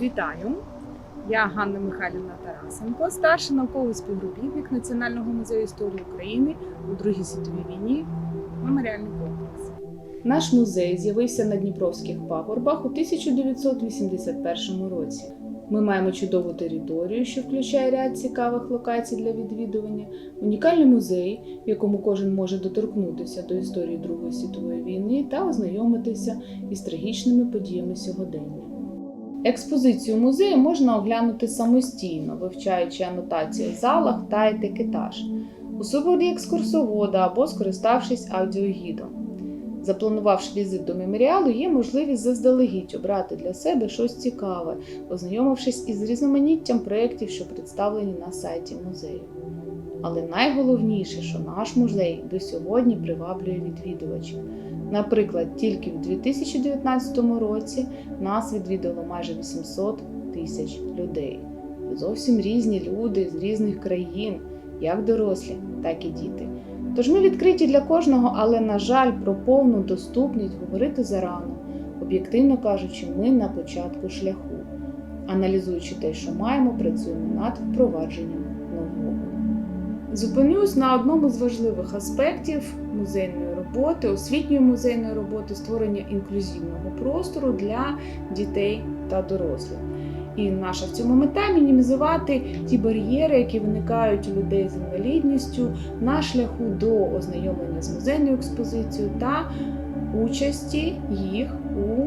Вітаю! Я Ганна Михайлівна Тарасенко, старший науковий співробітник Національного музею історії України у Другій світовій війні. Меморіальний комплекс. Наш музей з'явився на Дніпровських пагорбах у 1981 році. Ми маємо чудову територію, що включає ряд цікавих локацій для відвідування, унікальний музей, в якому кожен може доторкнутися до історії Другої світової війни та ознайомитися із трагічними подіями сьогодення. Експозицію музею можна оглянути самостійно, вивчаючи анотації в залах та етикетаж, у супроводі екскурсовода або скориставшись аудіогідом. Запланувавши візит до меморіалу, є можливість заздалегідь обрати для себе щось цікаве, ознайомившись із різноманіттям проєктів, що представлені на сайті музею. Але найголовніше, що наш музей до сьогодні приваблює відвідувачів. Наприклад, тільки в 2019 році нас відвідало майже 800 тисяч людей. Зовсім різні люди з різних країн, як дорослі, так і діти. Тож ми відкриті для кожного, але, на жаль, про повну доступність говорити зарано. Об'єктивно кажучи, ми на початку шляху. Аналізуючи те, що маємо, працюємо над впровадженням. Зупинюсь на одному з важливих аспектів музейної роботи, освітньої музейної роботи, створення інклюзивного простору для дітей та дорослих. І наша в цьому мета мінімізувати ті бар'єри, які виникають у людей з інвалідністю на шляху до ознайомлення з музейною експозицією та участі їх у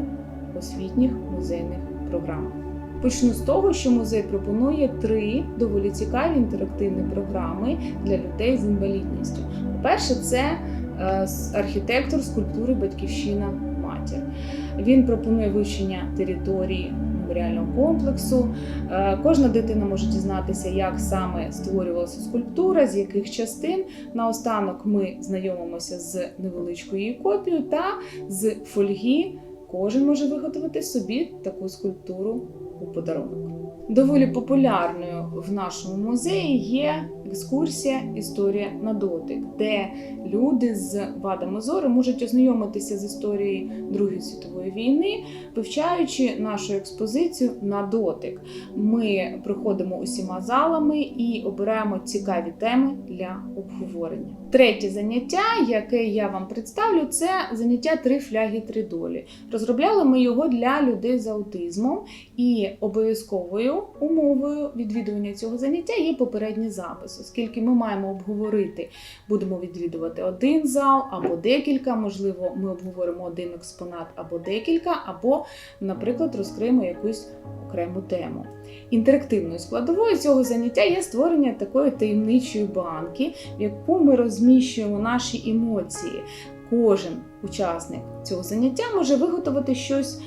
освітніх музейних програмах. Почну з того, що музей пропонує три доволі цікаві інтерактивні програми для людей з інвалідністю. По-перше, це е, архітектор скульптури Батьківщина Матір. Він пропонує вивчення території меморіального комплексу. Е, Кожна дитина може дізнатися, як саме створювалася скульптура, з яких частин. Наостанок ми знайомимося з невеличкою її копією та з фольги. Кожен може виготовити собі таку скульптуру у подарунок. Доволі популярною в нашому музеї є екскурсія Історія на дотик, де люди з вадами зору можуть ознайомитися з історією Другої світової війни, вивчаючи нашу експозицію на дотик. Ми проходимо усіма залами і обираємо цікаві теми для обговорення. Третє заняття, яке я вам представлю, це заняття три фляги, три долі. Розробляли ми його для людей з аутизмом, і обов'язковою умовою відвідування цього заняття є попередній запис, оскільки ми маємо обговорити, будемо відвідувати один зал або декілька. Можливо, ми обговоримо один експонат або декілька, або, наприклад, розкриємо якусь окрему тему. Інтерактивною складовою цього заняття є створення такої таємничої банки, в яку ми розміщуємо наші емоції. Кожен учасник цього заняття може виготовити щось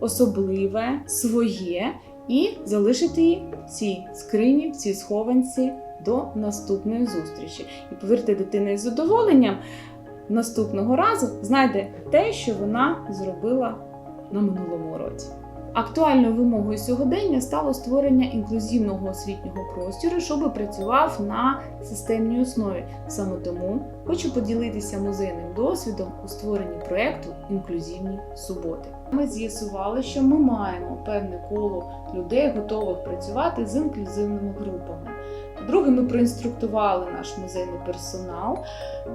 особливе, своє і залишити її в цій скрині, в цій схованці до наступної зустрічі. І повірте, дитина із задоволенням наступного разу знайде те, що вона зробила на минулому році. Актуальною вимогою сьогодення стало створення інклюзивного освітнього простору, щоб працював на системній основі. Саме тому хочу поділитися музейним досвідом у створенні проєкту Інклюзивні суботи. Ми з'ясували, що ми маємо певне коло людей, готових працювати з інклюзивними групами. По-друге, ми проінструктували наш музейний персонал.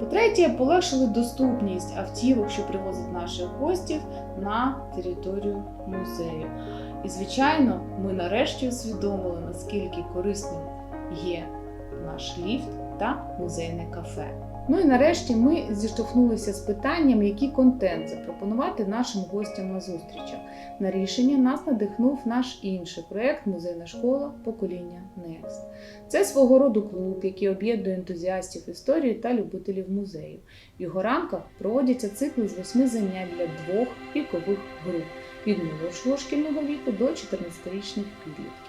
По-третє, полегшили доступність автівок, що привозять наших гостів на територію музею. І, звичайно, ми нарешті усвідомили, наскільки корисним є наш ліфт та музейне кафе. Ну і нарешті ми зіштовхнулися з питанням, який контент запропонувати нашим гостям на зустрічах. На рішення нас надихнув наш інший проєкт Музейна школа покоління Next. Це свого роду клуб, який об'єднує ентузіастів історії та любителів музею. В його рамках проводяться цикли з восьми занять для двох вікових груп від молодшого шкільного віку до 14-річних підлітків.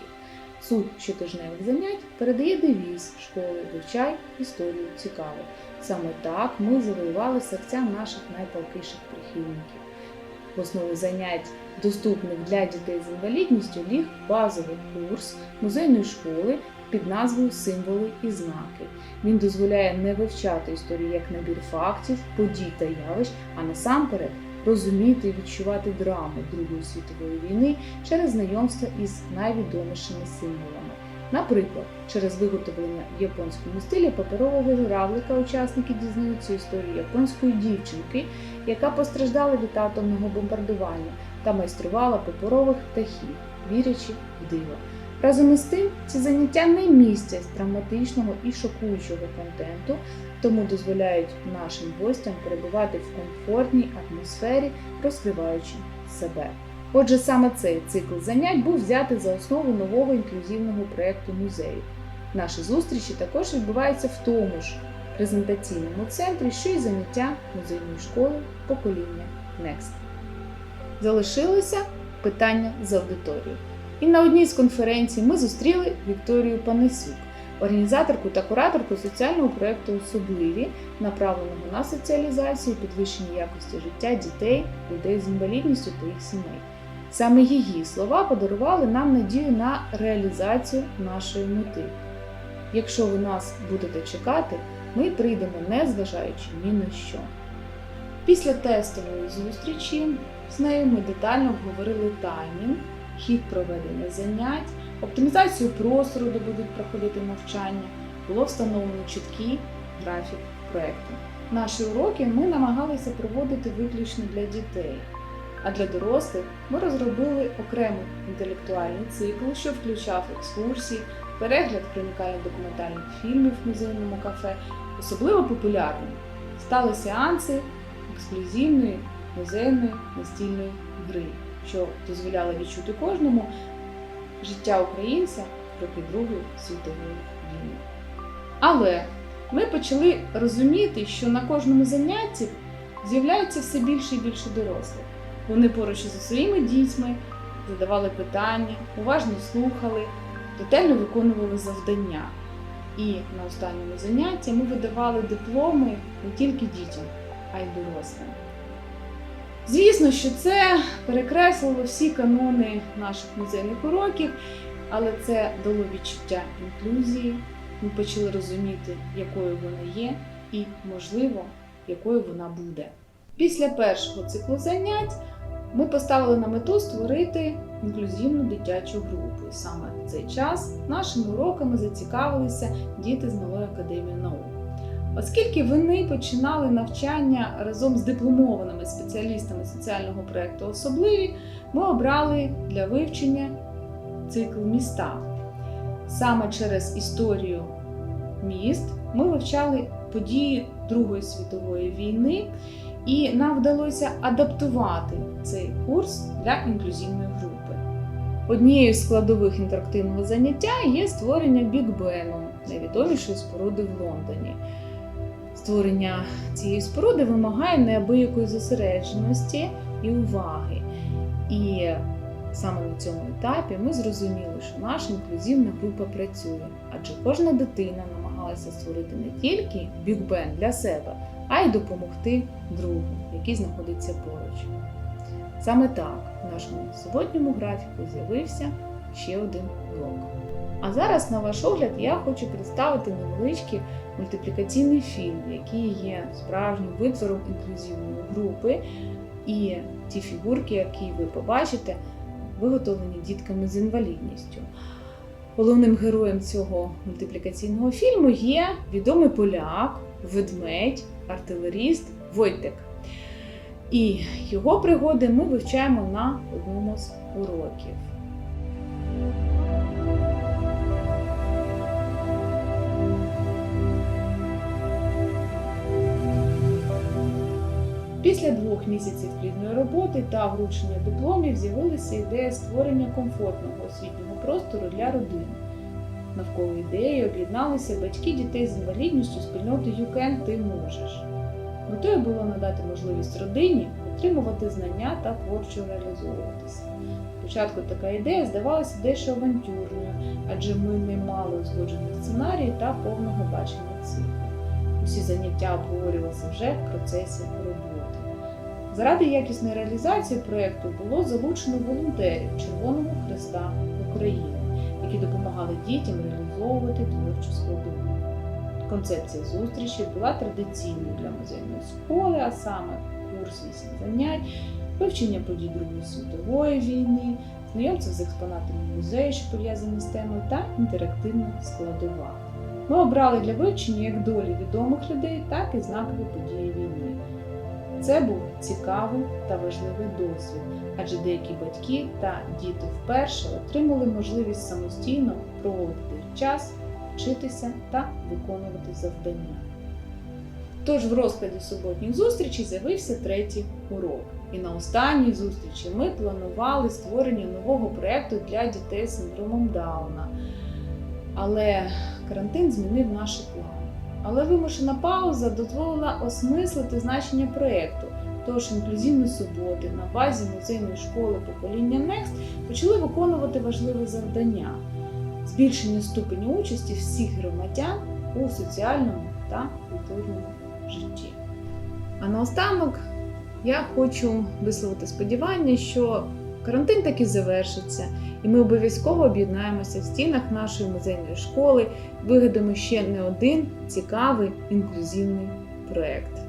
Суть щотижневих занять передає девіз школи Вивчай історію цікаво. Саме так ми завоювали серця наших найпалкіших прихильників. В основі занять, доступних для дітей з інвалідністю, ліг базовий курс музейної школи під назвою Символи і знаки. Він дозволяє не вивчати історію як набір фактів, подій та явищ, а насамперед розуміти і відчувати драму Другої світової війни через знайомство із найвідомішими символами. Наприклад, через виготовлення в японському стилі паперового журавлика учасники дізнаються історію японської дівчинки, яка постраждала від атомного бомбардування та майструвала паперових птахів, вірячи в диво. Разом із тим, ці заняття не містять травматичного і шокуючого контенту, тому дозволяють нашим гостям перебувати в комфортній атмосфері, розкриваючи себе. Отже, саме цей цикл занять був взятий за основу нового інклюзивного проєкту музею. Наші зустрічі також відбуваються в тому ж презентаційному центрі, що й заняття музейної школи покоління Next. Залишилося питання з аудиторією. І на одній з конференцій ми зустріли Вікторію Панасюк, організаторку та кураторку соціального проєкту Особливі, направленого на соціалізацію підвищення якості життя дітей, людей з інвалідністю та їх сімей. Саме її слова подарували нам надію на реалізацію нашої мети. Якщо ви нас будете чекати, ми прийдемо не зважаючи ні на що. Після тестової зустрічі з нею ми детально обговорили таймінг, хід проведення занять, оптимізацію простору, де будуть проходити навчання, було встановлено чіткий графік проєкту. Наші уроки ми намагалися проводити виключно для дітей. А для дорослих ми розробили окремий інтелектуальний цикл, що включав екскурсії, перегляд хронікальних документальних фільмів в музейному кафе. Особливо популярними стали сеанси ексклюзивної музейної настільної гри, що дозволяло відчути кожному життя українця в роки Другої світової війни. Але ми почали розуміти, що на кожному занятті з'являється все більше і більше дорослих. Вони поруч зі своїми дітьми задавали питання, уважно слухали, ретельно виконували завдання. І на останньому занятті ми видавали дипломи не тільки дітям, а й дорослим. Звісно, що це перекреслило всі канони наших музейних уроків, але це дало відчуття інклюзії. Ми почали розуміти, якою вона є, і, можливо, якою вона буде. Після першого циклу занять ми поставили на мету створити інклюзивну дитячу групу. І саме в цей час нашими уроками зацікавилися діти з Малої академії наук. Оскільки вони починали навчання разом з дипломованими спеціалістами соціального проєкту Особливі, ми обрали для вивчення цикл міста. Саме через історію міст ми вивчали події Другої світової війни, і нам вдалося адаптувати цей курс для інклюзивної групи. Однією з складових інтерактивного заняття є створення Бік-Бену, найвідомішої споруди в Лондоні. Створення цієї споруди вимагає неабиякої зосередженості і уваги. І саме на цьому етапі ми зрозуміли, що наша інклюзивна група працює, адже кожна дитина намагалася створити не тільки бікбен для себе, а й допомогти другу, який знаходиться поруч. Саме так в нашому суботньому графіку з'явився ще один блок. А зараз, на ваш огляд, я хочу представити невеличкий мультиплікаційний фільм, який є справжнім витвором інклюзивної групи. І ті фігурки, які ви побачите, виготовлені дітками з інвалідністю. Головним героєм цього мультиплікаційного фільму є відомий поляк, ведмедь, артилеріст Войтек. І його пригоди ми вивчаємо на одному з уроків. Двох місяців плідної роботи та вручення дипломів з'явилася ідея створення комфортного освітнього простору для родин. Навколо ідеї об'єдналися батьки дітей з інвалідністю спільноти ЮКЕН Ти можеш. Метою було надати можливість родині отримувати знання та творчо реалізовуватися. Спочатку така ідея здавалася дещо авантюрною, адже ми не мали узгоджених сценаріїв та повного бачення циклу. Усі заняття обговорювалися вже в процесі роботи. Заради якісної реалізації проєкту було залучено волонтерів Червоного Христа України, які допомагали дітям реалізовувати творчу складову. Концепція зустрічі була традиційною для музейної школи, а саме курс курс 8 занять, вивчення подій Другої світової війни, знайомство з експонатами музею, що пов'язані з темою, та інтерактивна складова. Ми обрали для вивчення як долі відомих людей, так і знакові події війни. Це був цікавий та важливий досвід, адже деякі батьки та діти вперше отримали можливість самостійно проводити час, вчитися та виконувати завдання. Тож в розкладі суботніх зустрічей з'явився третій урок. І на останній зустрічі ми планували створення нового проєкту для дітей з синдромом Дауна. Але карантин змінив наші плани. Але вимушена пауза дозволила осмислити значення проєкту. Тож інклюзивні суботи на базі музейної школи покоління Next почали виконувати важливе завдання збільшення ступеню участі всіх громадян у соціальному та культурному житті. А наостанок я хочу висловити сподівання, що карантин таки завершиться, і ми обов'язково об'єднаємося в стінах нашої музейної школи, вигадаємо ще не один цікавий інклюзивний проєкт.